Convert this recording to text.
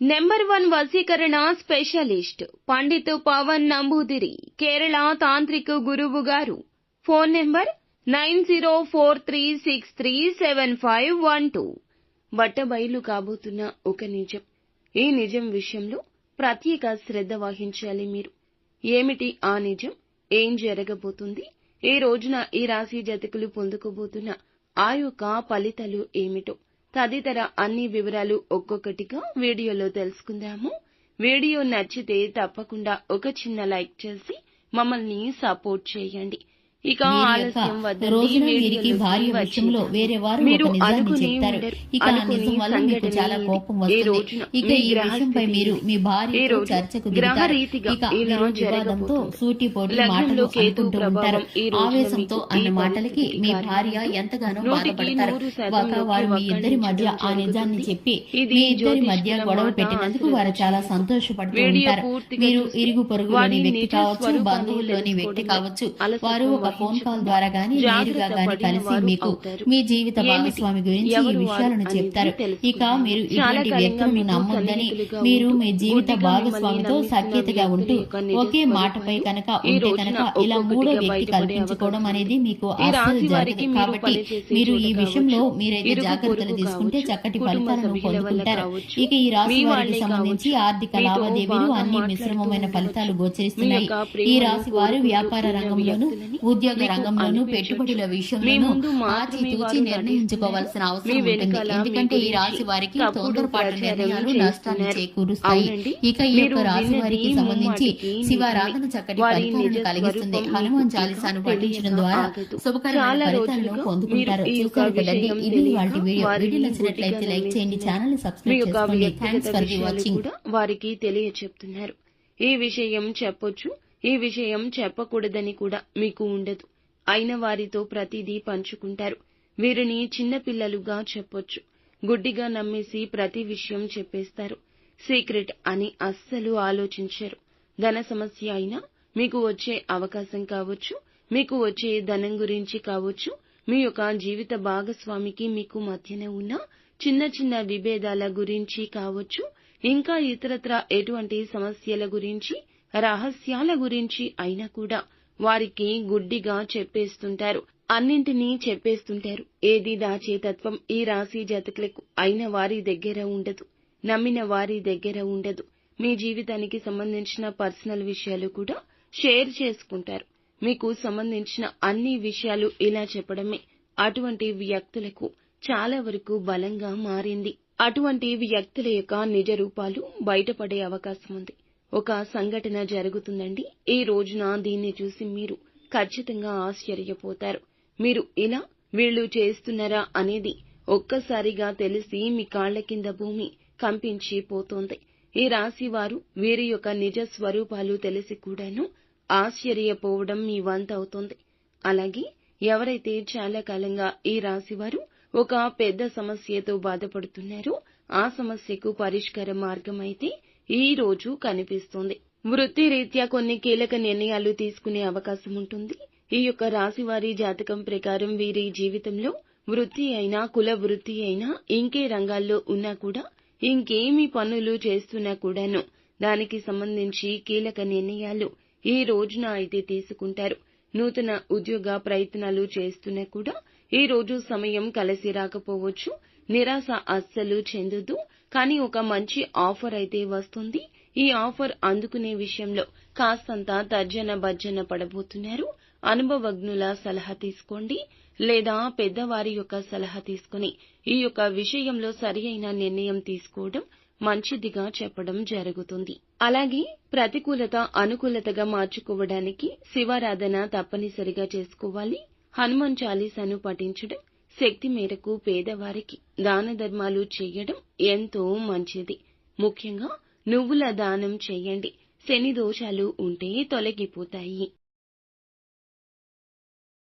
Number one వసీకరణ specialist Pandit Pavan Namboodiri Kerala తాంత్రిక గురువు గారు. Phone number nine zero four three six three seven five one two. బట్టబయలు కాబోతున్న ఒక నిజం. ఈ నిజం విషయంలో ప్రత్యేక శ్రద్ధ వహించాలి మీరు. ఏమిటి ఆ నిజం? ఏం జరగబోతుంది? ఈ రోజున ఈ రాశి జతకులు పొందుకోబోతున్న ఆ యొక్క ఫలితాలు ఏమిటో తదితర అన్ని వివరాలు ఒక్కొక్కటిగా వీడియోలో తెలుసుకుందాము. వీడియో నచ్చితే తప్పకుండా ఒక చిన్న లైక్ చేసి మమ్మల్ని సపోర్ట్ చేయండి. ఇక ఆలస్యం వద్దండి వీరికి భార్య విషయంలో. వేరే వారు మీరు అనుకునే. ఇక నిజం వల్ల మీకు చాలా. కోపం వస్తుంది ఇక ఈ విషయంపై మీరు మీ రోజు చర్చకు దిగుతారు ఇక వివాదంతో. సూటిపోటి లగ్నంలో మాటలు అనుకుంటూ ఉంటారు ఆవేశంతో అన్న మాటలకి మీ భార్య ఎంతగానో బాధపడతారు ఒక వారు మీ ఇద్దరి మధ్య ఆ నిజాన్ని. చెప్పి మీ ఇద్దరి మధ్య గొడవ పెట్టినందుకు వారు చాలా. సంతోషపడుతూ ఉంటారు మీరు ఇరుగు పొరుగులోని వారి వ్యక్తి కావచ్చు బంధువుల్లోని వ్యక్తి కావచ్చు వారు ఒక ఫోన్ కాల్ ద్వారా గానీ నేరుగా గానీ కలిసి మీకు. మీ జీవిత? భాగస్వామి గురించి ఈ విషయాలను చెప్తారు ఇక. మీరు ఇటువంటి కాలంగా వ్యక్తులను నమ్మొద్దని మీరు మీ జీవిత భాగస్వామితో సఖ్యతగా ఉంటూ ఒకే మాటపై కనుక ఉంటే కనుక ఇలా మూడో వ్యక్తి కల్పించుకోవడం అనేది మీకు వారికి జరగదు కాబట్టి మీరు ఈ విషయంలో మీరైతే జాగ్రత్తలు తీసుకుంటే చక్కటి ఫలితాలను పొందుకుంటారు ఇక ఈ రాశి వారికి సంబంధించి ఆర్థిక లావాదేవీలు అన్ని మిశ్రమమైన. ఫలితాలు గోచరిస్తున్నాయి ఈ రాశి వారు వ్యాపార రంగంలోను ఉద్యోగ రంగంలోను. పెట్టుబడుల విషయంలోనూ ఆచితూచి నిర్ణయించుకోవాల్సిన. అవసరం ఉంటుంది ఎందుకంటే ఈ రాశి వారికి తొందరపాటు నిర్ణయాలు నష్టాన్ని. చేకూరుస్తాయి. ఇక ఈ యొక్క రాశి వారికి సంబంధించి శివారాధన. చక్కటి ఫలితాలను కలిగిస్తుంది హనుమాన్ చాలీసాను పఠించడం ద్వారా. శుభకరమైన ఫలితాలను పొందుకుంటారు చూసారు కదండి ఇది వాటి వీడియో వీడియో నచ్చినట్లయితే లైక్ చేయండి ఛానల్ సబ్స్క్రైబ్ చేసుకోండి థ్యాంక్స్ ఫర్ ది వాచింగ్ వారికి తెలియచెప్తున్నారు ఈ విషయం చెప్పొచ్చు ఈ విషయం చెప్పకూడదని కూడా మీకు ఉండదు. అయిన వారితో ప్రతిదీ పంచుకుంటారు. వీరిని చిన్నపిల్లలుగా చెప్పొచ్చు. గుడ్డిగా నమ్మేసి ప్రతి విషయం చెప్పేస్తారు. సీక్రెట్ అని అస్సలు ఆలోచించరు. ధన సమస్య అయినా మీకు వచ్చే అవకాశం కావచ్చు మీకు వచ్చే ధనం గురించి కావచ్చు మీ యొక్క జీవిత భాగస్వామికి మీకు మధ్యన ఉన్న చిన్న చిన్న విభేదాల గురించి కావచ్చు ఇంకా ఇతరత్ర ఎటువంటి సమస్యల గురించి రహస్యాల గురించి అయినా కూడా వారికి గుడ్డిగా చెప్పేస్తుంటారు. అన్నింటినీ చెప్పేస్తుంటారు. ఏది దాచేతత్వం ఈ రాశి జాతకులకు అయిన వారి దగ్గర ఉండదు. నమ్మిన వారి దగ్గర ఉండదు. మీ జీవితానికి సంబంధించిన పర్సనల్ విషయాలు కూడా షేర్ చేసుకుంటారు. మీకు సంబంధించిన అన్ని విషయాలు ఇలా చెప్పడమే. అటువంటి వ్యక్తులకు చాలా వరకు బలంగా మారింది. అటువంటి వ్యక్తుల యొక్క నిజ రూపాలు బయటపడే అవకాశం ఉంది. ఒక సంఘటన జరుగుతుందండి. ఈ రోజున దీన్ని చూసి మీరు ఖచ్చితంగా ఆశ్చర్యపోతారు. మీరు ఇలా వీళ్ళు చేస్తున్నారా అనేది ఒక్కసారిగా తెలిసి మీ కాళ్ళ కింద భూమి కంపించి పోతోంది. ఈ రాశి వారు వీరి యొక్క నిజ స్వరూపాలు తెలిసి కూడాను ఆశ్చర్యపోవడం మీ వంత అవుతుంది. అలాగే ఎవరైతే చాలా కాలంగా ఈ రాశివారు ఒక పెద్ద సమస్యతో బాధపడుతున్నారో ఆ సమస్యకు పరిష్కార మార్గం అయితే ఈ రోజు కనిపిస్తుంది. వృత్తి రీత్యా కొన్ని కీలక నిర్ణయాలు తీసుకునే అవకాశం ఉంటుంది. ఈ యొక్క రాశివారి జాతకం ప్రకారం వీరి జీవితంలో వృత్తి అయినా కుల వృత్తి అయినా ఇంకే రంగాల్లో ఉన్నా కూడా ఇంకేమి పనులు చేస్తున్నా కూడాను దానికి సంబంధించి కీలక నిర్ణయాలు ఈ రోజున అయితే తీసుకుంటారు. నూతన ఉద్యోగ ప్రయత్నాలు చేస్తున్నా కూడా ఈ రోజు సమయం కలిసి రాకపోవచ్చు. నిరాశ అస్సలు చెందొద్దు కానీ ఒక మంచి ఆఫర్ అయితే వస్తుంది. ఈ ఆఫర్ అందుకునే విషయంలో కాస్తంత తర్జన భర్జన పడబోతున్నారు. అనుభవజ్ఞుల సలహా తీసుకోండి లేదా పెద్దవారి యొక్క సలహా తీసుకుని ఈ యొక్క విషయంలో సరి అయిన నిర్ణయం తీసుకోవడం మంచిదిగా చెప్పడం జరుగుతుంది. అలాగే ప్రతికూలత అనుకూలతగా మార్చుకోవడానికి శివారాధన తప్పనిసరిగా చేసుకోవాలి. హనుమాన్ చాలీసాను పఠించడం శక్తి మేరకు పేదవారికి దాన ధర్మాలు చేయడం ఎంతో మంచిది. ముఖ్యంగా నువ్వుల దానం చేయండి. శని దోషాలు ఉంటే తొలగిపోతాయి.